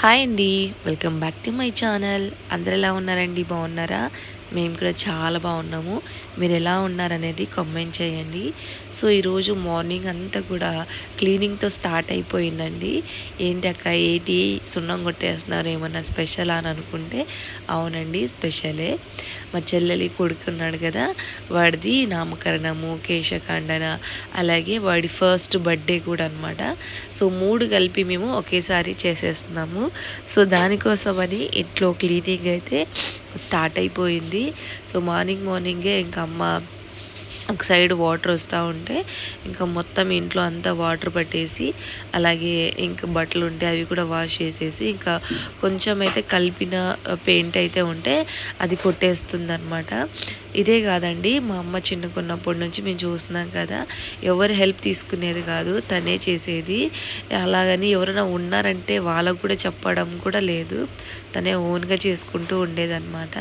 Hi అండి. Welcome back to my channel. అందరు ఎలా ఉన్నారండి? బాగున్నారా? మేము కూడా చాలా బాగున్నాము. మీరు ఎలా ఉన్నారనేది కామెంట్ చేయండి. సో ఈరోజు మార్నింగ్ అంతా కూడా క్లీనింగ్తో స్టార్ట్ అయిపోయిందండి. ఏంటి అక్క ఏంటి సున్నం కొట్టేస్తున్నారు? ఏమన్నా స్పెషల్ అని అనుకుంటే అవునండి స్పెషలే మా చెల్లెలి కొడుకున్నాడు కదా వాడిది నామకరణము కేశఖండన అలాగే వాడి ఫస్ట్ బర్త్డే కూడా అనమాట సో మూడు కలిపి మేము ఒకేసారి చేసేస్తున్నాము. సో దానికోసమని ఇంట్లో క్లీనింగ్ అయితే స్టార్ట్ అయిపోయింది. సో మార్నింగ్ మార్నింగే ఇంకా అమ్మ ఒక సైడ్ వాటర్ వస్తూ ఉంటే ఇంకా మొత్తం ఇంట్లో అంతా వాటర్ పట్టేసి అలాగే ఇంకా బట్టలు ఉంటే అవి కూడా వాష్ చేసేసి ఇంకా కొంచెం అయితే కలిపిన పెయింట్ అయితే ఉంటే అది కొట్టేస్తుంది అనమాట ఇదే కాదండి మా అమ్మ చిన్నకున్నప్పటి నుంచి మేము చూస్తున్నాం కదా ఎవరు హెల్ప్ తీసుకునేది కాదు తనే చేసేది. అలాగని ఎవరైనా ఉన్నారంటే వాళ్ళకు కూడా చెప్పడం కూడా లేదు తనే ఓన్గా చేసుకుంటూ ఉండేదన్నమాట.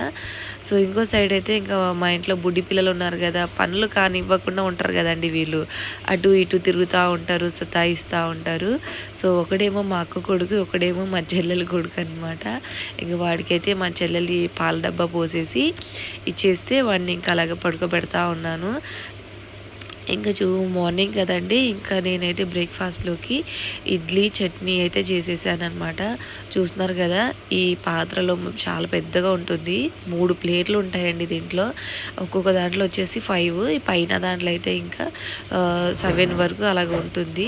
సో ఇంకో సైడ్ అయితే ఇంకా మా ఇంట్లో బుడ్డి పిల్లలు ఉన్నారు కదా పనులు కానివ్వకుండా ఉంటారు కదండి వీళ్ళు. అటు ఇటు తిరుగుతూ ఉంటారు సతాయిస్తూ ఉంటారు. సో ఒకడేమో మా అక్క కొడుకు ఒకడేమో మా చెల్లెల కొడుకు అనమాట ఇంకా వాడికైతే మా చెల్లెలి పాల డబ్బా పోసేసి ఇచ్చేస్తే వాడిని ఇంకా అలాగే పడుకోబెడతా ఉన్నాను. ఇంకా చూ మార్నింగ్ కదండి. ఇంకా నేనైతే బ్రేక్ఫాస్ట్లోకి ఇడ్లీ చట్నీ అయితే చేసేసాను అనమాట చూస్తున్నారు కదా ఈ పాత్రలో చాలా పెద్దగా ఉంటుంది. మూడు ప్లేట్లు ఉంటాయండి దీంట్లో. ఒక్కొక్క దాంట్లో వచ్చేసి ఫైవ్ పైన దాంట్లో అయితే ఇంకా సెవెన్ వరకు అలాగ ఉంటుంది.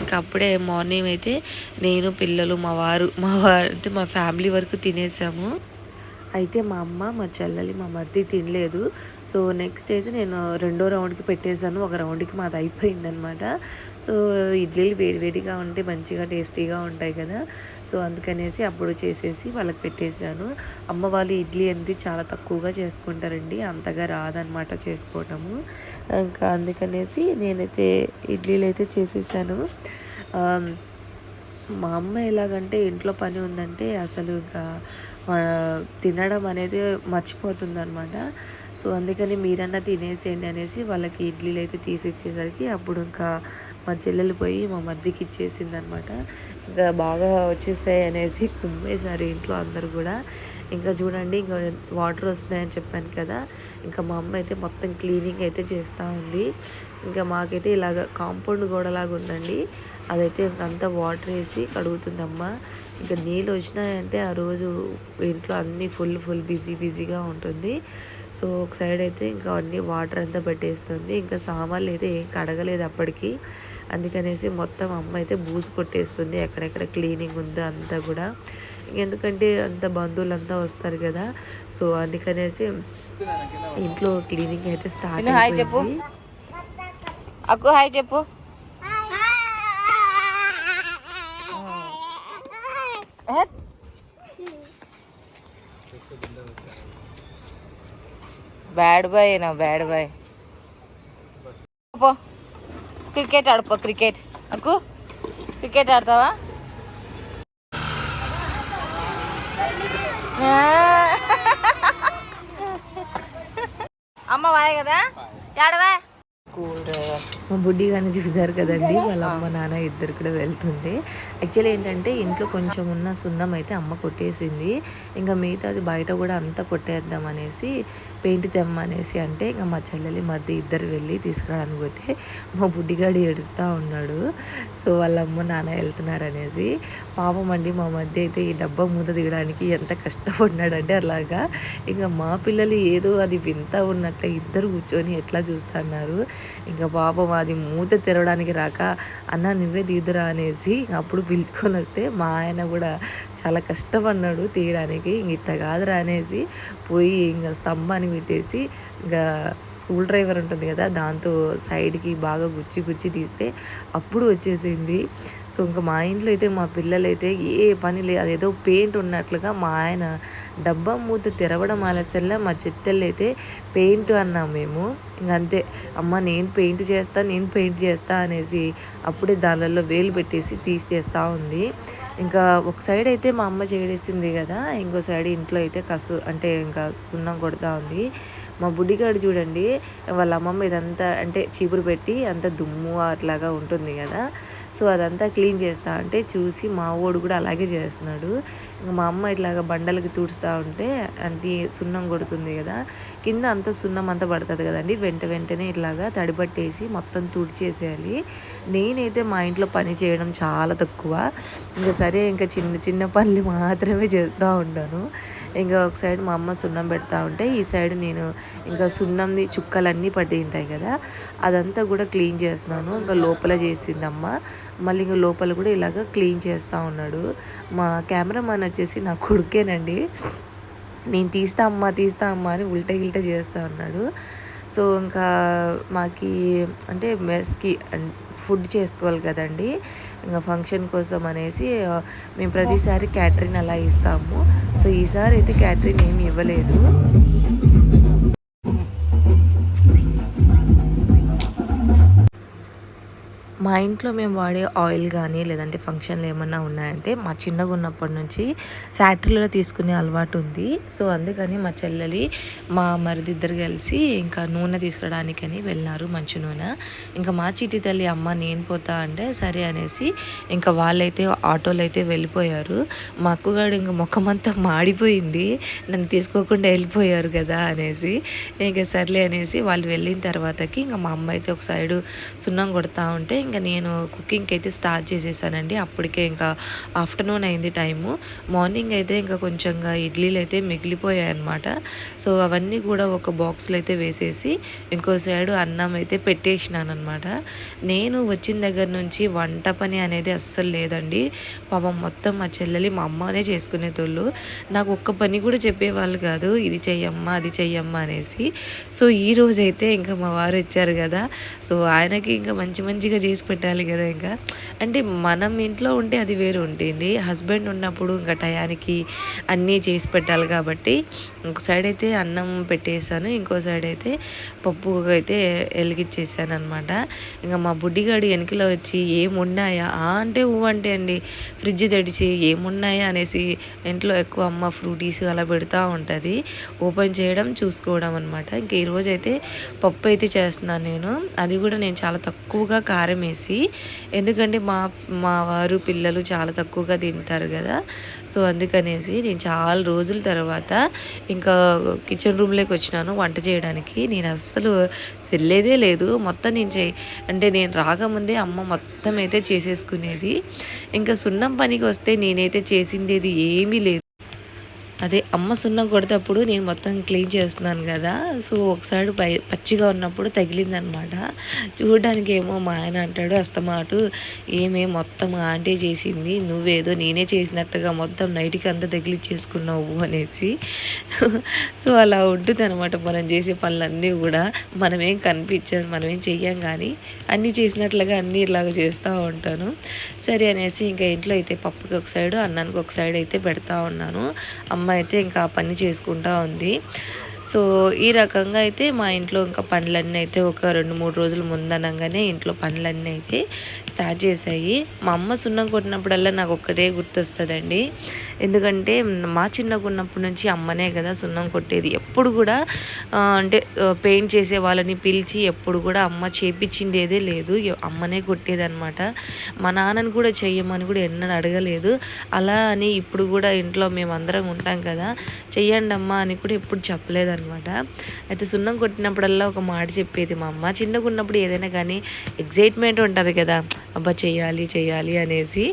ఇంకా అప్పుడే మార్నింగ్ అయితే నేను పిల్లలు మా వారు మా వారు అంటే మా ఫ్యామిలీ వరకు తినేసాము. అయితే మా అమ్మ మా చెల్లెలి మా మధ్య తినలేదు. సో నెక్స్ట్ అయితే నేను రెండో రౌండ్కి పెట్టేశాను. ఒక రౌండ్కి మాది అయిపోయిందనమాట సో ఇడ్లీలు వేడివేడిగా ఉంటే మంచిగా టేస్టీగా ఉంటాయి కదా. సో అందుకనేసి అప్పుడు చేసేసి వాళ్ళకి పెట్టేశాను. అమ్మ వాళ్ళు ఇడ్లీ అనేది చాలా తక్కువగా చేసుకుంటారండి. అంతగా రాదనమాట చేసుకోవటము. ఇంకా అందుకనేసి నేనైతే ఇడ్లీలు అయితే చేసేసాను మా అమ్మ ఎలాగంటే ఇంట్లో పని ఉందంటే అసలు ఇంకా తినడం అనేది మర్చిపోతుందనమాట సో అందుకని మీరన్నా తినేసేయండి అనేసి వాళ్ళకి ఇడ్లీలు అయితే తీసిచ్చేసరికి అప్పుడు ఇంకా మా చెల్లెలు పోయి మా మధ్యకి ఇచ్చేసింది అనమాట ఇంకా బాగా వచ్చేసాయి అనేసి కుమ్మేశారు ఇంట్లో అందరు కూడా. ఇంకా చూడండి ఇంకా వాటర్ వస్తున్నాయని చెప్పాను కదా. ఇంకా మా అమ్మ అయితే మొత్తం క్లీనింగ్ అయితే చేస్తూ ఉంది. ఇంకా మాకైతే ఇలాగ కాంపౌండ్ గోడలాగా ఉందండి. అదైతే అంతా వాటర్ వేసి కడుగుతుంది అమ్మ ఇంకా నీళ్ళు వచ్చినాయంటే ఆ రోజు ఇంట్లో అన్నీ ఫుల్ ఫుల్ బిజీ బిజీగా ఉంటుంది. సో ఒక సైడ్ అయితే ఇంకా అన్ని వాటర్ అంతా పెట్టేస్తుంది. ఇంకా సామాన్లు అయితే ఏం కడగలేదు అప్పటికి. అందుకనేసి మొత్తం అమ్మ అయితే బూజు కొట్టేస్తుంది. ఎక్కడెక్కడ క్లీనింగ్ ఉందో అంతా కూడా. ఎందుకంటే అంత బంధువులు అంతా వస్తారు కదా. సో అందుకనేసి ఇంట్లో క్లీనింగ్ అయితే స్టార్ట్ హాయ్ చెప్పు. అక్కు హాయ్ చెప్పు. బ్యాడ్ బాయ్ నా బ్యాడ్ బాయ్. క్రికెట్ ఆడుపో క్రికెట్. అక్కు క్రికెట్ ఆడతావా? అమ్మ వాయ్ కదా? మా బుడ్డి కానీ చూసారు కదండి వాళ్ళ అమ్మ నాన్న ఇద్దరు కూడా వెళ్తుంది యాక్చువల్లీ ఏంటంటే ఇంట్లో కొంచెం ఉన్న సున్నం అయితే అమ్మ కొట్టేసింది. ఇంకా మిగతాది బయట కూడా అంతా కొట్టేద్దాం అనేసి పెయింట్ తెమ్మనేసి అంటే ఇంకా మా చెల్లెలి మరిది ఇద్దరు వెళ్ళి తీసుకురావడానికి పోతే మా బుడ్డిగాడు ఏడుస్తూ ఉన్నాడు. సో వాళ్ళ అమ్మ నాన్న వెళ్తున్నారు అనేసి పాపం అండి మా మధ్య అయితే ఈ డబ్బా మూత దిగడానికి ఎంత కష్టపడినాడంటే అలాగా. ఇంకా మా పిల్లలు ఏదో అది వింత ఉన్నట్లే ఇద్దరు కూర్చొని ఎట్లా చూస్తున్నారు. ఇంకా పాపం అది మూత తెరవడానికి రాక అన్న నువ్వే తీదురా అనేసి అప్పుడు పిలుచుకొని వస్తే మా ఆయన కూడా చాలా కష్టపడినాడు తీయడానికి. ఇంక ఇట్ట కాదురా అనేసి పోయి ఇంకా స్తంభాన్ని పెట్టేసి ఇంకా స్కూల్ డ్రైవర్ ఉంటుంది కదా దాంతో సైడ్కి బాగా గుచ్చి గుచ్చి తీస్తే అప్పుడు వచ్చేసింది. సో ఇంకా మా ఇంట్లో అయితే మా పిల్లలైతే ఏ పని లేదు అదేదో పెయింట్ ఉన్నట్లుగా మా ఆయన డబ్బా మూత తెరవడం ఆలస్యంలో మా చిట్టెళ్ళు అయితే పెయింట్ అన్నాం మేము. ఇంకంతే అమ్మ నేను పెయింట్ చేస్తా నేను పెయింట్ చేస్తా అనేసి అప్పుడే దానిలో వేలు పెట్టేసి తీసేస్తూ ఉంది. ఇంకా ఒక సైడ్ అయితే మా అమ్మ చేయడేసింది కదా ఇంకో సైడ్ ఇంట్లో అయితే కసు అంటే ఇంకా సున్నం కొడతా ఉంది. మా బుడ్డిగాడు చూడండి వాళ్ళ అమ్మమ్మ ఇదంతా అంటే చీపురు పెట్టి అంత దుమ్ము అట్లాగా ఉంటుంది కదా. సో అదంతా క్లీన్ చేస్తా అంటే చూసి మా వాడు కూడా అలాగే చేస్తున్నాడు. ఇంకా మా అమ్మ ఇట్లాగా బండలకి తుడుస్తూ ఉంటే అంటే సున్నం కొడుతుంది కదా కింద అంతా సున్నం అంతా పడుతుంది కదండి. వెంట వెంటనే ఇట్లాగా తడిపట్టేసి మొత్తం తుడిచేసేయాలి. నేనైతే మా ఇంట్లో పని చేయడం చాలా తక్కువ. ఇంకా సరే ఇంకా చిన్న చిన్న పనులు మాత్రమే చేస్తూ ఉంటాను. ఇంకా ఒక సైడ్ మా అమ్మ సున్నం పెడతా ఉంటే ఈ సైడ్ నేను ఇంకా సున్నంది చుక్కలన్నీ పట్టి ఉంటాయి కదా అదంతా కూడా క్లీన్ చేస్తున్నాను. ఇంకా లోపల చేసిందమ్మ మళ్ళీ ఇంకా లోపల కూడా ఇలాగ క్లీన్ చేస్తూ ఉన్నాడు. మా కెమెరామాన్ వచ్చేసి నా కొడుకేనండి. నేను తీస్తా అమ్మా తీస్తా అమ్మా అని ఉల్టా గిల్టా చేస్తూ ఉన్నాడు. సో ఇంకా మాకి అంటే మెస్కి ఫుడ్ చేసుకోవాలి కదండి. ఇంకా ఫంక్షన్ కోసం అనేసి మేము ప్రతిసారి క్యాటరింగ్ అలా ఇస్తాము. సో ఈసారి అయితే క్యాటరింగ్ ఏమి ఇవ్వలేదు. మా ఇంట్లో మేము వాడే ఆయిల్ కానీ లేదంటే ఫంక్షన్లు ఏమన్నా ఉన్నాయంటే మా చిన్నగా ఉన్నప్పటి నుంచి ఫ్యాక్టరీలో తీసుకునే అలవాటు ఉంది. సో అందుకని మా చెల్లెలి మా మరిది ఇద్దరు కలిసి ఇంకా నూనె తీసుకురావడానికని వెళ్ళినారు మంచి నూనె. ఇంకా మా చిట్టి తల్లి అమ్మ నేను పోతా అంటే సరే అనేసి ఇంకా వాళ్ళైతే ఆటోలు అయితే వెళ్ళిపోయారు. మా అక్కగాడు ఇంకా ముఖమంతా మాడిపోయింది. నన్ను తీసుకోకుండా వెళ్ళిపోయారు కదా అనేసి ఇంకా సర్లే అనేసి వాళ్ళు వెళ్ళిన తర్వాతకి ఇంకా మా అమ్మ అయితే ఒక సైడు సున్నం కొడతా ఉంటే ఇంకా నేను కుకింగ్కి అయితే స్టార్ట్ చేసేసానండి. అప్పటికే ఇంకా ఆఫ్టర్నూన్ అయింది టైము. మార్నింగ్ అయితే ఇంకా కొంచెంగా ఇడ్లీలు అయితే మిగిలిపోయాయి అనమాట సో అవన్నీ కూడా ఒక బాక్స్లో అయితే వేసేసి ఇంకో సైడు అన్నం అయితే పెట్టేసినాను అనమాట నేను వచ్చిన దగ్గర నుంచి వంట పని అనేది అస్సలు లేదండి. పాపం మొత్తం మా చెల్లెలి మా అమ్మనే చేసుకునేటోళ్ళు. నాకు ఒక్క పని కూడా చెప్పేవాళ్ళు కాదు. ఇది చెయ్యమ్మా అది చెయ్యమ్మా అనేసి. సో ఈ రోజైతే ఇంకా మా వారు ఇచ్చారు కదా. సో ఆయనకి ఇంకా మంచి మంచిగా చేసి పెట్టాలి కదా ఇంకా. అంటే మనం ఇంట్లో ఉంటే అది వేరు ఉంటుంది. హస్బెండ్ ఉన్నప్పుడు ఇంకా టయానికి అన్నీ చేసి పెట్టాలి కాబట్టి. ఒక సైడ్ అయితే అన్నం పెట్టేశాను ఇంకో సైడ్ అయితే పప్పు అయితే వెలిగించేసాను అనమాట ఇంకా మా బుడ్డిగాడు వెనకలో వచ్చి ఏమున్నాయా? అంటే ఊ అంటే అండి. ఫ్రిడ్జ్ తెడిచి ఏమున్నాయా? అనేసి ఇంట్లో ఎక్కువ అమ్మ ఫ్రూటీస్ అలా పెడతా ఉంటుంది. ఓపెన్ చేయడం చూసుకోవడం అనమాట ఇంక ఈరోజు అయితే పప్పు అయితే చేస్తున్నాను నేను. అది కూడా నేను చాలా తక్కువగా కారం అనేసి ఎందుకంటే మా మా వారు పిల్లలు చాలా తక్కువగా తింటారు కదా. సో అందుకనేసి నేను చాలా రోజుల తర్వాత ఇంకా కిచెన్ రూమ్లోకి వచ్చినాను వంట చేయడానికి. నేను అస్సలు వెళ్ళేదే లేదు. మొత్తం నేను చే అంటే నేను రాకముందే అమ్మ మొత్తం అయితే చేసేసుకునేది. ఇంకా సున్నం పనికి వస్తే నేనైతే చేసిండేది ఏమీ లేదు. అదే అమ్మ సున్నం కొడతప్పుడు నేను మొత్తం క్లీన్ చేస్తున్నాను కదా. సో ఒకసారి పై పచ్చిగా ఉన్నప్పుడు తగిలిందనమాట. చూడడానికి ఏమో మా ఆయన అంటాడు అస్తమాటు ఏమే మొత్తం ఆంటీ చేసింది. నువ్వేదో నేనే చేసినట్టుగా మొత్తం నైట్కి అంతా తగిలిచ్చేసుకున్నావు అనేసి. సో అలా ఉంటుంది అనమాట మనం చేసే పనులన్నీ కూడా. మనమేం కనిపించాం మనమేం చెయ్యం కానీ అన్నీ చేసినట్లుగా అన్నీ ఇలాగ చేస్తూ ఉంటాను. సరే అనేసి ఇంకా ఇంట్లో అయితే పప్పుకి ఒక సైడు అన్నానికి ఒక సైడ్ అయితే పెడతా ఉన్నాను. అమ్మ అయితే ఇంకా ఆ పని చేసుకుంటా ఉంది. సో ఈ రకంగా అయితే మా ఇంట్లో ఇంకా పనులన్నీ అయితే ఒక రెండు మూడు రోజులు ముందనగానే ఇంట్లో పనులన్నీ అయితే స్టార్ట్ చేశాయి. మా అమ్మ సున్నం కొట్టినప్పుడల్లా నాకు ఒక్కటే గుర్తొస్తుందండి. ఎందుకంటే మా చిన్నగా ఉన్నప్పటి నుంచి అమ్మనే కదా సున్నం కొట్టేది. ఎప్పుడు కూడా అంటే పెయింట్ చేసే వాళ్ళని పిలిచి ఎప్పుడు కూడా అమ్మ చేపించిండేదే లేదు. అమ్మనే కొట్టేదనమాట మా నాన్నని కూడా చెయ్యమని కూడా ఎన్నడూ అడగలేదు. అలా అని ఇప్పుడు కూడా ఇంట్లో మేమందరం ఉంటాం కదా చెయ్యండి అమ్మ అని కూడా ఎప్పుడు అనమాట అయితే సున్నం కొట్టినప్పుడల్లా ఒక మాట చెప్పేది మా అమ్మ. చిన్నగా ఉన్నప్పుడు ఏదైనా కానీ ఎగ్జైట్మెంట్ ఉంటుంది కదా. అబ్బా చేయాలి చేయాలి అనేసి.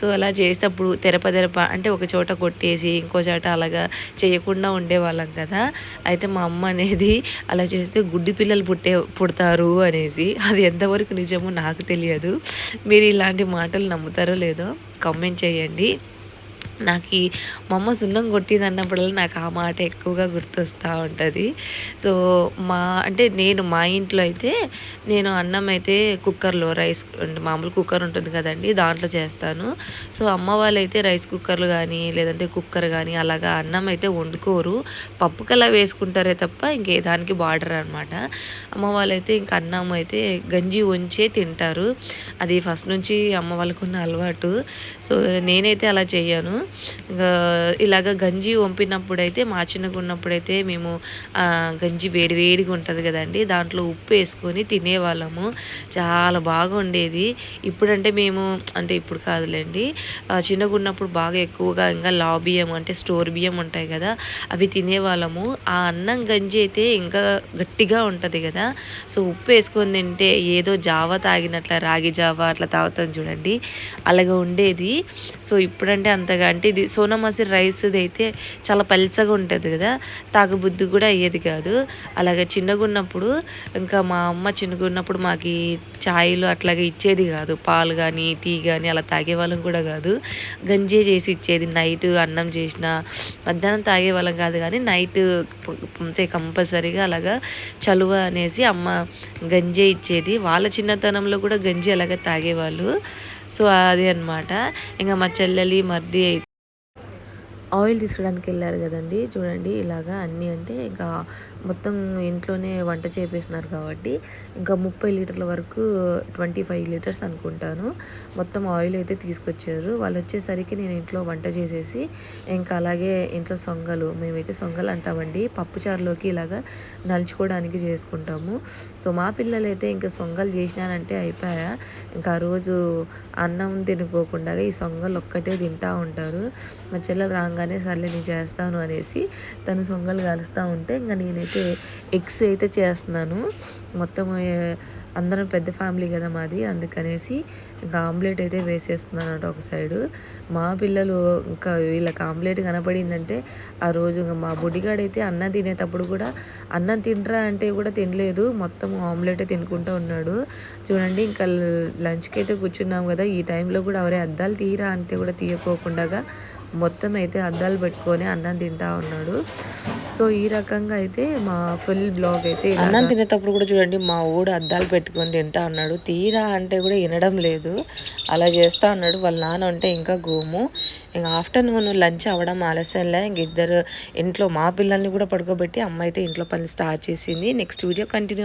సో అలా చేసేటప్పుడు తెరప తెరప అంటే ఒక చోట కొట్టేసి ఇంకో చోట అలాగా చేయకుండా ఉండేవాళ్ళం కదా. అయితే మా అమ్మ అనేది అలా చేస్తే గుడ్డి పిల్లలు పుట్టే పుడతారు అనేసి. అది ఎంతవరకు నిజమో నాకు తెలియదు. మీరు ఇలాంటి మాటలు నమ్ముతారో లేదో కమెంట్ చేయండి. నాకు ఈ మా అమ్మ సున్నం కొట్టింది అన్నప్పుడల్లా నాకు ఆ మాట ఎక్కువగా గుర్తొస్తూ ఉంటుంది. సో మా అంటే నేను మా ఇంట్లో అయితే నేను అన్నం అయితే కుక్కర్లో రైస్ అంటే మామూలు కుక్కర్ ఉంటుంది కదండి దాంట్లో చేస్తాను. సో అమ్మ వాళ్ళైతే రైస్ కుక్కర్లు కానీ లేదంటే కుక్కర్ కానీ అలాగా అన్నం అయితే వండుకోరు. పప్పుకలా వేసుకుంటారే తప్ప ఇంకే దానికి బార్డర్ అనమాట అమ్మ వాళ్ళైతే ఇంక అన్నం అయితే గంజి వంచే తింటారు. అది ఫస్ట్ నుంచి అమ్మ వాళ్ళకున్న అలవాటు. సో నేనైతే అలా చేయను ఇలాగ గంజి వంపినప్పుడైతే మా చిన్నగా ఉన్నప్పుడైతే మేము గంజి వేడి వేడిగా ఉంటుంది కదండి. దాంట్లో ఉప్పు వేసుకొని తినేవాళ్ళము. చాలా బాగా ఉండేది. ఇప్పుడంటే మేము అంటే ఇప్పుడు కాదులేండి. చిన్నగా ఉన్నప్పుడు బాగా ఎక్కువగా ఇంకా లా బియ్యం అంటే స్టోర్ బియ్యం ఉంటాయి కదా అవి తినేవాళ్ళము. ఆ అన్నం గంజి అయితే ఇంకా గట్టిగా ఉంటుంది కదా. సో ఉప్పు వేసుకొని తింటే ఏదో జావా తాగినట్ల రాగి జావా అట్లా తాగుతాం చూడండి. అలాగ ఉండేది. సో ఇప్పుడంటే అంతగా అంటే ఇది సోనామసూరి రైస్ది అయితే చాలా పల్చగా ఉంటుంది కదా తాగబుద్ధి కూడా అయ్యేది కాదు. అలాగే చిన్నగా ఉన్నప్పుడు ఇంకా మా అమ్మ చిన్నగా ఉన్నప్పుడు మాకు ఈ ఛాయలు అట్లాగే ఇచ్చేది కాదు. పాలు కానీ టీ కానీ అలా తాగేవాళ్ళం కూడా కాదు. గంజే చేసి ఇచ్చేది నైట్ అన్నం చేసిన మధ్యాహ్నం తాగేవాళ్ళం కాదు కానీ నైట్ అంతే కంపల్సరీగా అలాగా చలువ అనేసి అమ్మ గంజే ఇచ్చేది. వాళ్ళ చిన్నతనంలో కూడా గంజి అలాగే తాగేవాళ్ళు. సో అది అన్నమాట. ఇంకా మా చెల్లెలి మర్ది ఆయిల్ తీసుకోవడానికి వెళ్ళారు కదండి. చూడండి ఇలాగా అన్నీ అంటే ఇంకా మొత్తం ఇంట్లోనే వంట చేపేస్తున్నారు కాబట్టి ఇంకా ముప్పై లీటర్ల వరకు ట్వంటీ ఫైవ్ లీటర్స్ అనుకుంటాను. మొత్తం ఆయిల్ అయితే తీసుకొచ్చారు. వాళ్ళు వచ్చేసరికి నేను ఇంట్లో వంట చేసేసి ఇంకా అలాగే ఇంట్లో సొంగలు మేమైతే సొంగలు అంటామండి. పప్పుచారులోకి ఇలాగా నలుచుకోవడానికి చేసుకుంటాము. సో మా పిల్లలు అయితే ఇంకా సొంగలు చేసినానంటే అయిపోయా. ఇంకా ఆ రోజు అన్నం తినుకోకుండా ఈ సొంగలు ఒక్కటే తింటా ఉంటారు. మా చెల్లెలు రాగానే సర్లే నేను చేస్తాను అనేసి తను సొంగలు కలుస్తూ ఉంటే ఇంకా నేను అయితే ఎగ్స్ అయితే చేస్తున్నాను. మొత్తం అందరం పెద్ద ఫ్యామిలీ కదా మాది. అందుకనేసి ఇంకా ఆమ్లెట్ అయితే వేసేస్తున్నాను ఒక సైడు. మా పిల్లలు ఇంకా వీళ్ళకి ఆమ్లెట్ కనపడిందంటే ఆ రోజు ఇంకా మా బుడ్డిగాడైతే అన్నం తినేటప్పుడు కూడా అన్నం తింటరా అంటే కూడా తినలేదు. మొత్తం ఆమ్లెట్ తినుకుంటూ ఉన్నాడు. చూడండి ఇంకా లంచ్కి అయితే కూర్చున్నాం కదా. ఈ టైంలో కూడా ఎవరే అద్దాలు తీయరా అంటే కూడా తీయకోకుండా మొత్తం అయితే అద్దాలు పెట్టుకొని అన్నం తింటా ఉన్నాడు. సో ఈ రకంగా అయితే మా ఫుల్ బ్లాగ్ అయితే అన్నం తినేటప్పుడు కూడా చూడండి మా ఊడు అద్దాలు పెట్టుకొని తింటా ఉన్నాడు. తీరా అంటే కూడా వినడం లేదు. అలా చేస్తా ఉన్నాడు. వాళ్ళ నాన్న అంటే ఇంకా గోము. ఇంకా ఆఫ్టర్నూన్ లంచ్ అవ్వడం ఆలస్యంలే. ఇంక ఇద్దరు ఇంట్లో మా పిల్లల్ని కూడా పడుకోబెట్టి అమ్మ అయితే ఇంట్లో పని స్టార్ట్ చేసింది. Next video continue